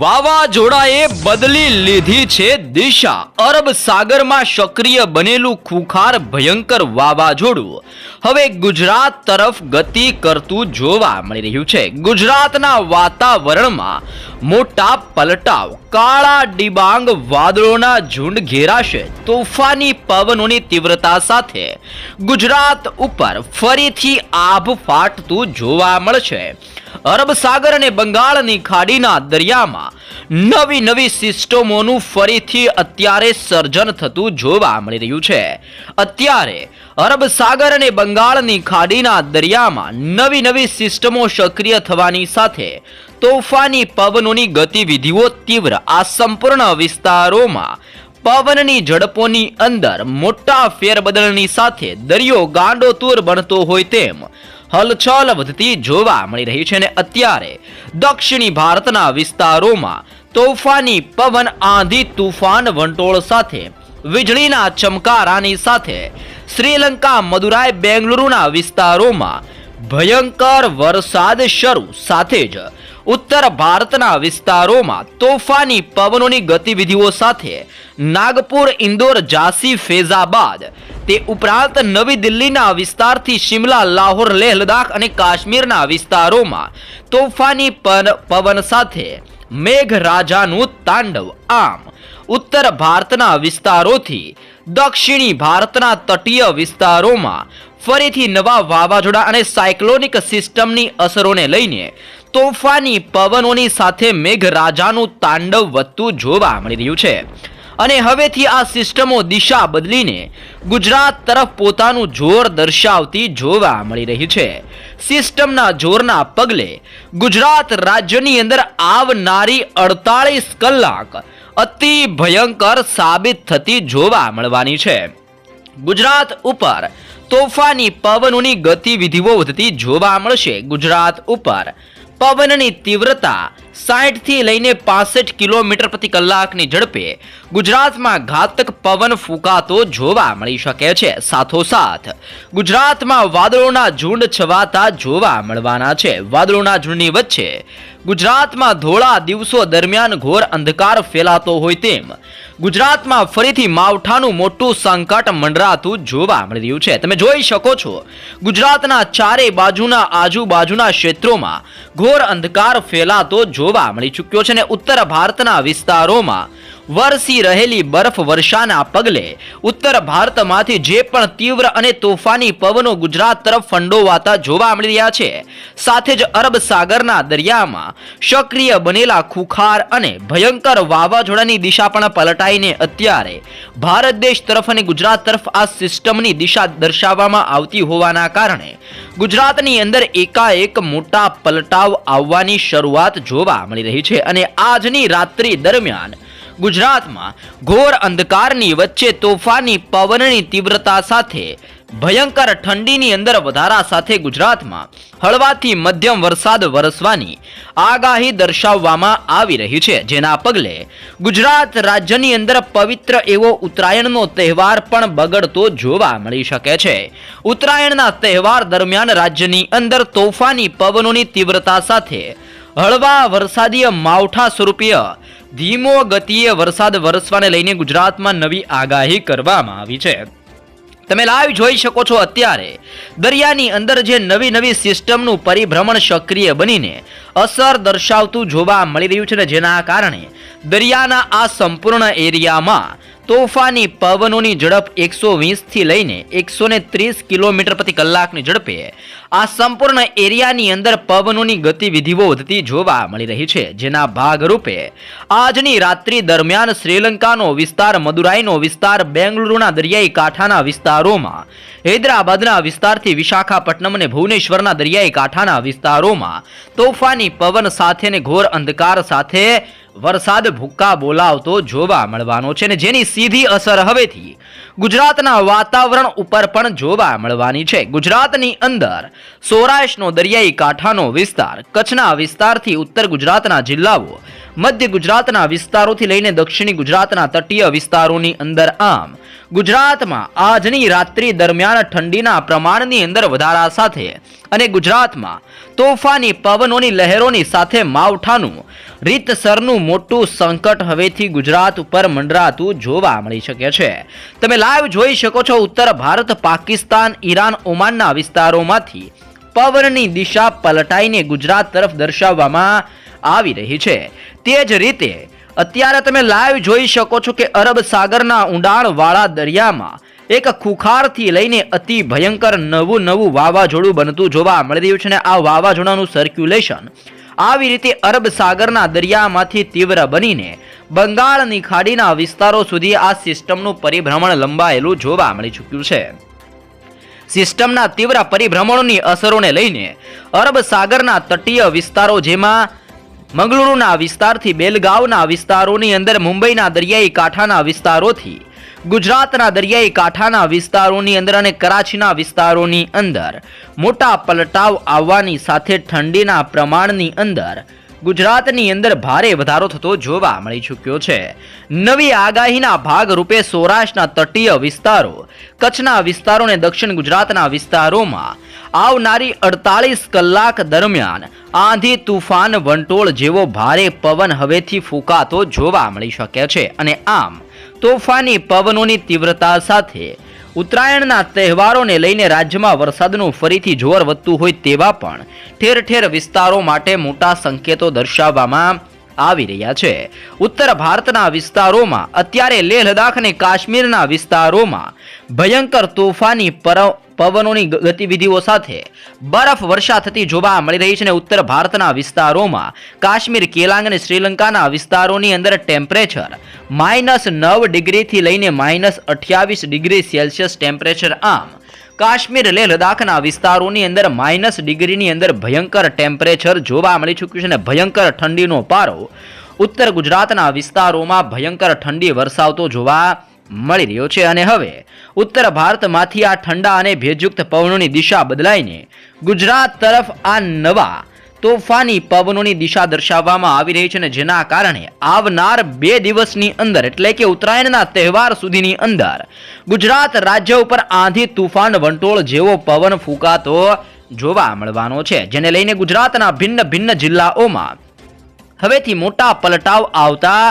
વાવાઝોડાએ બદલી લીધી છે દિશા. અરબ સાગરમાં સક્રિય બનેલું ખુખાર ભયંકર વાવાઝોડું હવે ગુજરાત તરફ ગતિ કરતું જોવા મળી રહ્યું છે. ગુજરાતના વાતાવરણમાં મોટા પલટાવ, કાળા ડિબાંગ વાદળોના ઝુંડ ઘેરાશે, તોફાની પવનોની તીવ્રતા સાથે ગુજરાત ઉપર ફરીથી આભ ફાટતું જોવા મળશે. અરબ સાગર અને બંગાળની ખાડીના દરિયામાં નવી નવી સિસ્ટમોનું ફરીથી અત્યારે સર્જન થતું જોવા મળી રહ્યું છે. અત્યારે અરબ સાગર અને બંગાળની ખાડીના દરિયામાં નવી નવી સિસ્ટમો સક્રિય થવાની સાથે તોફાની પવનોની ગતિવિધિઓ તીવ્ર આ સંપૂર્ણ વિસ્તારોમાં પવનની ઝડપોની અંદર મોટા ફેરબદલની સાથે દરિયો ગાંડોતુર બનતો હોય તેમ હલચલ વધતી જોવા મળી રહી છે અને અત્યારે દક્ષિણી ભારતના વિસ્તારોમાં તોફાની પવન, આંધી તુફાન, વંટોળ સાથે વીજળીના ચમકારાની સાથે શ્રીલંકા, મદુરાઈ, બેંગલુરુના વિસ્તારોમાં ભયંકર વરસાદ શરૂ સાથે જ ઉત્તર ભારતના વિસ્તારોમાં તોફાની પવનોની ગતિવિધિઓ સાથે નાગપુર, ઇન્દોર, ઝાંસી, ફેઝાબાદ તે ઉપરાંત નવી દિલ્હીના વિસ્તારથી શિમલા, લાહોર, લેહ લદાખ અને કાશ્મીરના વિસ્તારોમાં તોફાની પવન સાથે મેઘરાજાનું તાંડવ આમ. ઉત્તર ભારતના વિસ્તારોથી દક્ષિણી ભારતના તટીય વિસ્તારોમાં ફરીથી નવા વાવાઝોડા અને સાયક્લોનિક સિસ્ટમની અસરોને લઈને તોફાની પવનોની સાથે મેઘરાજાનું તાંડવ વધતું જોવા મળી રહ્યું છે. અને હવેથી આ સિસ્ટમો દિશા બદલીને ગુજરાત તરફ પોતાનું જોર દર્શાવતી જોવા મળી રહી છે. સિસ્ટમના જોરના પગલે ગુજરાત રાજ્યની અંદર આવનારી અડતાળીસ કલાક અતિ ભયંકર સાબિત થતી જોવા મળવાની છે. ગુજરાત ઉપર તોફાની પવનોની ગતિવિધિઓ વધતી જોવા મળશે. ગુજરાત ઉપર પવનની તીવ્રતા 60 થી લઈને પાસઠ કિલોમીટર પ્રતિ કલાકની ઝડપે ગુજરાતમાં ઘાતક પવન ફૂંકાતો જોવા મળી શકે છે. સાથોસાથ, ગુજરાતમાં વાદળોના ઝુંડ છવાતા જોવા મળવાના છે. વાદળોના ઝુંડની વચ્ચે ગુજરાતમાં ધોળા દિવસો દરમિયાન ઘોર અંધકાર ફેલાતો હોય તેમ ગુજરાતમાં ફરીથી માવઠાનું મોટું સંકટ મંડરાતું જોવા મળી રહ્યું છે. તમે જોઈ શકો છો, ગુજરાતના ચારે બાજુના આજુબાજુના ક્ષેત્રોમાં ઘોર અંધકાર ફેલાતો જોવા મળી ચૂક્યો છે અને ઉત્તર ભારતના વિસ્તારોમાં. વરસી રહેલી બરફ વર્ષાના પગલે ઉત્તર ભારતમાંથી જે પણ તીવ્ર અને તોફાની પવનો ગુજરાત તરફ ફંડોવાતા જોવા મળી રહ્યા છે, સાથે જ અરબ સાગરના દરિયામાં સક્રિય બનેલા ખુખાર અને ભયંકર વાવાઝોડાની દિશા પણ પલટાઈને અત્યારે ભારત દેશ તરફ અને ગુજરાત તરફ આ સિસ્ટમની દિશા દર્શાવવામાં આવતી હોવાના કારણે ગુજરાતની અંદર એકાએક મોટા પલટાવ આવવાની શરૂઆત જોવા મળી રહી છે અને આજની રાત્રિ દરમિયાન ગુજરાતમાં ઘોર અંધકારની વચ્ચે તોફાની પવનની તીવ્રતા સાથે, ભયંકર ઠંડીની અંદર વધારા સાથે ગુજરાતમાં હળવાથી મધ્યમ વરસાદ વરસવાની આગાહી દર્શાવવામાં આવી રહી છે. જેના પગલે ગુજરાત રાજ્યની અંદર પવિત્ર એવો ઉત્તરાયણનો તહેવાર પણ બગડતો જોવા મળી શકે છે. ઉત્તરાયણના તહેવાર દરમિયાન રાજ્યની અંદર તોફાની પવનોની તીવ્રતા સાથે હળવા વરસાદીય માવઠા સ્વરૂપીય ધીમો ગતિએ વરસાદ વરસવાને લઈને ગુજરાતમાં નવી આગાહી કરવામાં આવી છે. તમે લાઈવ જોઈ શકો છો અત્યારે. દરિયાની અંદર જે નવી નવી સિસ્ટમનું પરિભ્રમણ સક્રિય બનીને અસર દર્શાવતું જોવા મળી રહ્યું છે ને જેના કારણે દરિયાના આ સંપૂર્ણ એરિયામાં તોફાની પવનોની ઝડપ એકસો વીસથી લઈને એકસો ત્રીસ કિલોમીટર પ્રતિ કલાકની ઝડપે આ સંપૂર્ણ એરિયાની અંદર પવનોની ગતિવિધિઓ વધતી જોવા મળી રહી છે, જેના ભાગરૂપે આજની રાત્રિ દરમિયાન શ્રીલંકાનો વિસ્તાર, મદુરાઈનો વિસ્તાર, બેંગલુરુના દરિયાઈ કાંઠાના વિસ્તારોમાં, હૈદરાબાદના વિસ્તારથી વિશાખાપટ્ટનમ અને ભુવનેશ્વરના દરિયાઈ કાંઠાના વિસ્તારોમાં તોફાની પવન સાથે ઘોર અંધકાર સાથે વરસાદ ભૂક્કા બોલાવતો જોવા મળવાનો છે ને જેની સીધી અસર હવેથી ગુજરાતના વાતાવરણ ઉપર પણ જોવા મળવાની છે. ગુજરાતની અંદર સૌરાષ્ટ્રનો દરિયાઈ કાંઠાનો વિસ્તાર, કચ્છના વિસ્તારથી ઉત્તર ગુજરાતના જિલ્લાઓ, મધ્ય ગુજરાતના વિસ્તારોથી લઈને દક્ષિણી ગુજરાતના તટીય વિસ્તારોની અંદર આમ, ગુજરાતમાં આજની રાત્રિ દરમિયાન ઠંડીના પ્રમાણની અંદર વધારા સાથે અને ગુજરાતમાં તોફાની પવનોની લહેરોની સાથે માવઠાનું, રીતસરનું મોટું સંકટ હવેથી ગુજરાત ઉપર મંડરાતું જોવા મળી શકે છે. તમે લાઈવ જોઈ શકો છો ઉત્તર ભારત, પાકિસ્તાન, ઈરાન, ઓમાનના વિસ્તારોમાંથી પવનની દિશા પલટાઈને ગુજરાત તરફ દર્શાવવામાં આવી રહી છે. તે જ રીતે અત્યારે તમે લાઈવ જોઈ શકો છો કે અરબ સાગરના ઊંડાણવાળા દરિયામાં એક ખુખારથી લઈને અતિ ભયંકર નવું નવું વાવાઝોડું બનતું જોવા મળી રહ્યું છે અને આ વાવાઝોડાનું સર્ક્યુલેશન આવી રીતે અરબ સાગરના દરિયામાંથી તીવ્ર બનીને બંગાળની ખાડીના વિસ્તારો સુધી આ સિસ્ટમનું પરિભ્રમણ લંબાયેલું જોવા મળી ચૂક્યું છે. સિસ્ટમના તીવ્ર પરિભ્રમણોની અસરોને લઈને અરબ સાગરના તટીય વિસ્તારો જેમાં મંગલુરુના વિસ્તારથી બેલગાવના વિસ્તારોની અંદર મુંબઈના દરિયાઈ કાંઠાના વિસ્તારોથી ગુજરાતના દરિયાઈ કાંઠાના વિસ્તારોની અંદર અને કરાચીના વિસ્તારોની અંદર મોટા પલટાવ આવવાની સાથે ઠંડીના પ્રમાણની અંદર ગુજરાતની અંદર ભારે વધારો થતો જોવા મળી ચૂક્યો છે. નવી આગાહીના ભાગરૂપે સૌરાષ્ટ્રના તટીય વિસ્તારો, કચ્છના વિસ્તારો અને દક્ષિણ ગુજરાતના વિસ્તારોમાં આવનારી અડતાલીસ કલાક દરમિયાન આંધી તુફાન વંટોળ જેવો ભારે પવન હવેથી ફૂંકાતો જોવા મળી શકે છે. અને આમ તોફાની પવનોની તીવ્રતા સાથે. ઉત્તરાયણના તહેવારોને લઈને રાજ્યમાં વરસાદનું ફરીથી જોર વધતું હોય તેવા પણ ઠેર ઠેર વિસ્તારો માટે મોટા સંકેતો દર્શાવવામાં આવી રહ્યા છે. ઉત્તર ભારતના વિસ્તારોમાં અત્યારે લેહ લદાખ અને કાશ્મીરના વિસ્તારોમાં ભયંકર તોફાની પર પવનોની ગતિવિધિઓ સાથે બરફ વર્ષા થતી જોવા મળી રહી છે અને ઉત્તર ભારતના વિસ્તારોમાં કાશ્મીર, કેલાંગ અને શ્રીલંકાના વિસ્તારોની અંદર ટેમ્પરેચર માઇનસ નવ ડિગ્રીથી લઈને માઇનસ અઠ્યાવીસ ડિગ્રી સેલ્સિયસ ટેમ્પરેચર આમ કાશ્મીર લેહ લદાખના વિસ્તારોની અંદર માઇનસ ડિગ્રીની અંદર ભયંકર ટેમ્પરેચર જોવા મળી ચૂક્યું છે અને ભયંકર ઠંડીનો પારો ઉત્તર ગુજરાતના વિસ્તારોમાં ભયંકર ઠંડી વરસાવતો જોવા મળી રહ્યો છે. અને હવે ઉત્તર ભારતમાંથી આ ઠંડા અને ભેજયુક્ત પવનોની દિશા બદલાઈને ગુજરાત તરફ આ નવા તોફાની પવનોની દિશા દર્શાવવામાં આવી રહી છે અને જેના કારણે આવનાર બે દિવસની અંદર, એટલે કે ઉત્તરાયણના તહેવાર સુધીની અંદર, ગુજરાત રાજ્ય ઉપર આંધી તુફાન વંટોળ જેવો પવન ફૂંકાતો જોવા મળવાનો છે, જેને લઈને ગુજરાતના ભિન્ન ભિન્ન જિલ્લાઓમાં હવેથી મોટા પલટાવ આવતા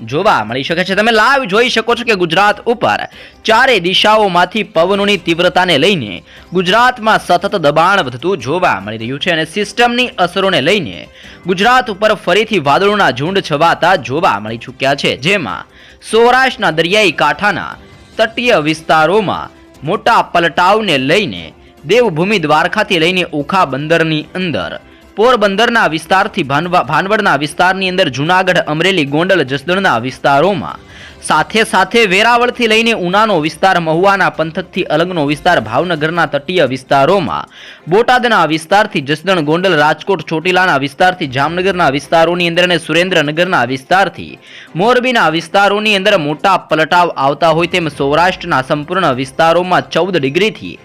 જોવા મળી શકે છે. તમે લાઈવ જોઈ શકો છો કે ગુજરાત ઉપર ચારે દિશાઓમાંથી પવનોની તીવ્રતાને લઈને ગુજરાતમાં સતત દબાણ વધતું જોવા મળી રહ્યું છે અને સિસ્ટમની અસરોને લઈને ગુજરાત ઉપર ફરીથી વાદળોના ઝુંડ છવાતા જોવા મળી ચૂક્યા છે. જેમાં સૌરાષ્ટ્રના દરિયાઈ કાંઠાના તટીય વિસ્તારોમાં મોટા પલટાવને લઈને દેવભૂમિ દ્વારકાથી લઈને ઓખા બંદરની અંદર પોરબંદરના વિસ્તારથી ભાનવડના વિસ્તારની અંદર જુનાગઢ અમરેલી ગોંડલ જસદણના વિસ્તારોમાં સાથે સાથે વેરાવળથી લઈને ઉનાનો વિસ્તાર, મહુવાના પંથકથી અલગનો વિસ્તાર, ભાવનગરના તટીય વિસ્તારોમાં. બોટાદના વિસ્તારથી જસદણ, ગોંડલ, રાજકોટ, ચોટીલાના વિસ્તારથી, જામનગરના વિસ્તારોની અંદર અને સુરેન્દ્રનગરના વિસ્તારથી. મોરબીના વિસ્તારોની અંદર મોટા પલટાવ આવતા હોય તેમ સૌરાષ્ટ્રના સંપૂર્ણ વિસ્તારોમાં ચૌદ ડિગ્રીથી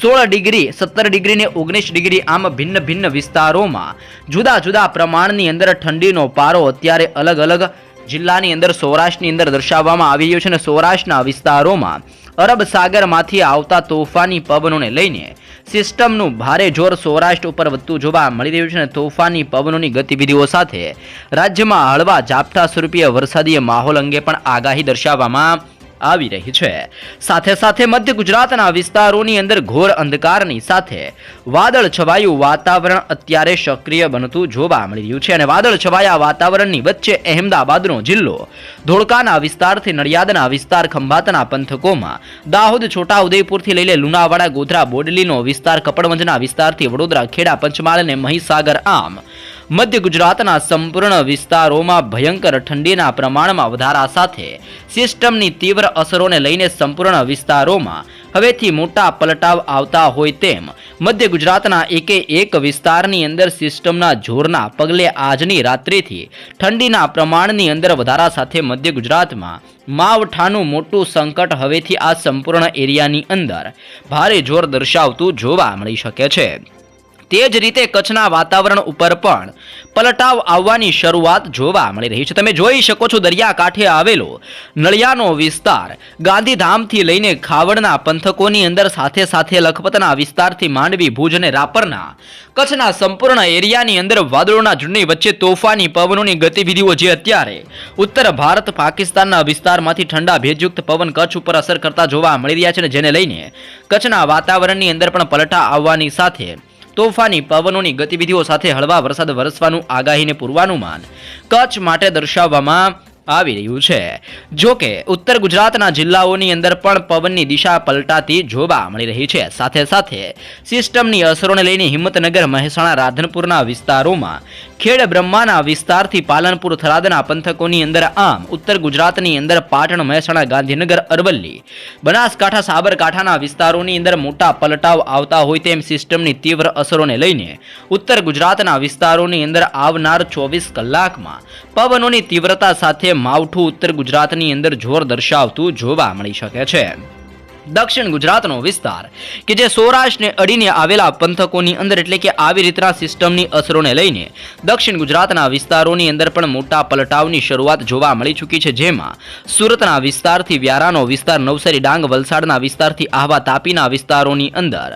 સોળ ડિગ્રી, સત્તર ડિગ્રી ને ઓગણીસ ડિગ્રી આમ ભિન્ન ભિન્ન વિસ્તારોમાં. જુદા જુદા પ્રમાણની અંદર ઠંડીનો પારો અત્યારે અલગ અલગ જિલ્લાની અંદર સૌરાષ્ટ્રની અંદર દર્શાવવામાં આવી રહ્યો છે અને સૌરાષ્ટ્રના વિસ્તારોમાં અરબ સાગરમાંથી આવતા તોફાની પવનોને લઈને સિસ્ટમનું ભારે જોર સૌરાષ્ટ્ર ઉપર વધતું જોવા મળી રહ્યું છે અને તોફાની પવનોની ગતિવિધિઓ સાથે રાજ્યમાં હળવા ઝાપટા સ્વરૂપીય વરસાદીય માહોલ અંગે પણ આગાહી દર્શાવવામાં આવી રહી છે. સાથે સાથે મધ્ય ગુજરાતના વિસ્તારોની અંદર ઘોર અંધકારની સાથે વાદળ છવાયું વાતાવરણ અત્યારે સક્રિય બનતું જોવા મળી રહ્યું છે અને વાદળ છવાયા વાતાવરણની વચ્ચે અહેમદાબાદનો જિલ્લો ધોળકાના વિસ્તારથી નડિયાદના વિસ્તાર ખંભાતના પંથકોમાં દાહોદ, છોટાઉદેપુરથી લઈને લુણાવાડા, ગોધરા, બોડલીનો વિસ્તાર, કપડવંજના વિસ્તારથી વડોદરા, ખેડા, પંચમહાલ અને મહીસાગર આમ મધ્ય ગુજરાતના સંપૂર્ણ વિસ્તારોમાં ભયંકર ઠંડીના પ્રમાણમાં વધારા સાથે સિસ્ટમની તીવ્ર અસરોને લઈને સંપૂર્ણ વિસ્તારોમાં હવેથી મોટા પલટાવ આવતા હોય તેમ મધ્ય ગુજરાતના એકે એક વિસ્તારની અંદર સિસ્ટમના જોરના પગલે આજની રાત્રિથી ઠંડીના પ્રમાણની અંદર વધારા સાથે મધ્ય ગુજરાતમાં માવઠાનું મોટું સંકટ હવેથી આ સંપૂર્ણ એરિયાની અંદર ભારે જોર દર્શાવતું જોવા મળી શકે છે. તે જ રીતે કચ્છના વાતાવરણ ઉપર પણ પલટાવ આવવાની શરૂઆત જોવા મળી રહી છે. તમે જોઈ શકો છો, દરિયાકાંઠે આવેલો નળિયાનો વિસ્તાર ગાંધીધામથી લઈને ખાવડના પંથકોની અંદર સાથે સાથે લખપતના વિસ્તારથી માંડવી, ભુજ અને રાપરના કચ્છના સંપૂર્ણ એરિયાની અંદર વાદળોના ઝુંડની વચ્ચે તોફાની પવનોની ગતિવિધિઓ જે અત્યારે ઉત્તર ભારત, પાકિસ્તાનના વિસ્તારમાંથી ઠંડા ભેજયુક્ત પવન કચ્છ ઉપર અસર કરતા જોવા મળી રહ્યા છે જેને લઈને કચ્છના વાતાવરણની અંદર પણ પલટા આવવાની સાથે તોફાની પવનોની ગતિવિધિઓ સાથે હળવા વરસાદ વરસવાનું આગાહીને પૂર્વાનુમાન. કચ્છ માટે દર્શાવવામાં આવી રહ્યું છે. જો ઉત્તર ગુજરાતના જિલ્લાઓની અંદર પણ પવનની દિશા પલટાતી જોવા મળી રહી છે. સાથે સાથે, સિસ્ટમની અસરોને લઈને હિંમતનગર, મહેસાણા, રાધનપુરના વિસ્તારોમાં ખેડ બ્રહ્માના વિસ્તારથી પાલનપુર, થરાદના પંથકોની અંદર આમ, ઉત્તર ગુજરાતની અંદર પાટણ, મહેસાણા, ગાંધીનગર, અરવલ્લી, બનાસકાંઠા, સાબરકાંઠાના વિસ્તારોની અંદર મોટા પલટાવ આવતા હોય તેમ સિસ્ટમની તીવ્ર અસરોને લઈને ઉત્તર ગુજરાતના વિસ્તારોની અંદર આવનાર ચોવીસ કલાકમાં પવનોની તીવ્રતા સાથે માવઠું ઉત્તર ગુજરાતની અંદર જોર દર્શાવતું જોવા મળી શકે છે. દક્ષિણ ગુજરાતનો વિસ્તાર, કે જે સૌરાષ્ટ્રને અડીને આવેલા પંથકોની અંદર એટલે કે આવી રીતના સિસ્ટમની અસરોને લઈને દક્ષિણ ગુજરાતના વિસ્તારોની અંદર પણ મોટા પલટાવની શરૂઆત જોવા મળી ચૂકી છે. જેમાં સુરતના વિસ્તારથી વ્યારાનો વિસ્તાર, નવસારી, ડાંગ, વલસાડના વિસ્તારથી આહવા તાપીના વિસ્તારોની અંદર,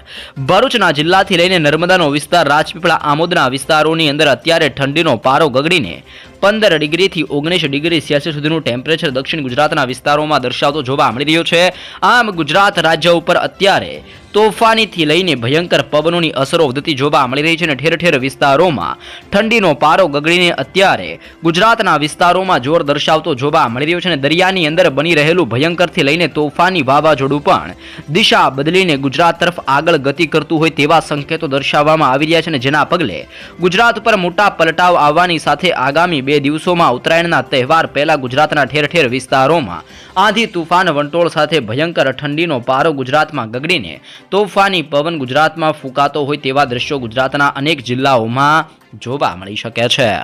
ભરૂચના જિલ્લાથી લઈને નર્મદાનો વિસ્તાર, રાજપીપળા, આમોદના વિસ્તારોની અંદર અત્યારે ઠંડીનો પારો ગગડીને પંદર ડિગ્રીથી ઓગણીસ ડિગ્રી સેલ્સિયસ સુધીનું ટેમ્પરેચર દક્ષિણ ગુજરાતના વિસ્તારોમાં દર્શાવતો જોવા મળી રહ્યો છે. આમ ગુજરાત રાજ્ય ઉપર અત્યારે તોફાનીથી લઈને ભયંકર પવનોની અસરો વધતી જોવા મળી રહી છે અને ઠેર ઠેર વિસ્તારોમાં ઠંડીનો પારો ગગડીને અત્યારે ગુજરાતના વિસ્તારોમાં જોર દર્શાવતો જોવા મળી રહ્યો છે અને દરિયાની અંદર બની રહેલું ભયંકરથી લઈને તોફાની વાવાઝોડું પણ દિશા બદલીને ગુજરાત તરફ આગળ ગતિ કરતું હોય તેવા સંકેતો દર્શાવવામાં આવી રહ્યા છે અને જેના પગલે ગુજરાત પર મોટા પલટાવ આવવાની સાથે આગામી બે દિવસોમાં ઉત્તરાયણના તહેવાર પહેલા ગુજરાતના ઠેર ઠેર વિસ્તારોમાં આંધી તુફાન વંટોળ સાથે ભયંકર ઠંડીનો પારો ગુજરાતમાં ગગડીને તોફાની પવન ગુજરાતમાં ફૂંકાતો હોય તેવા દ્રશ્યો ગુજરાતના અનેક જિલ્લાઓમાં જોવા મળી શકે છે.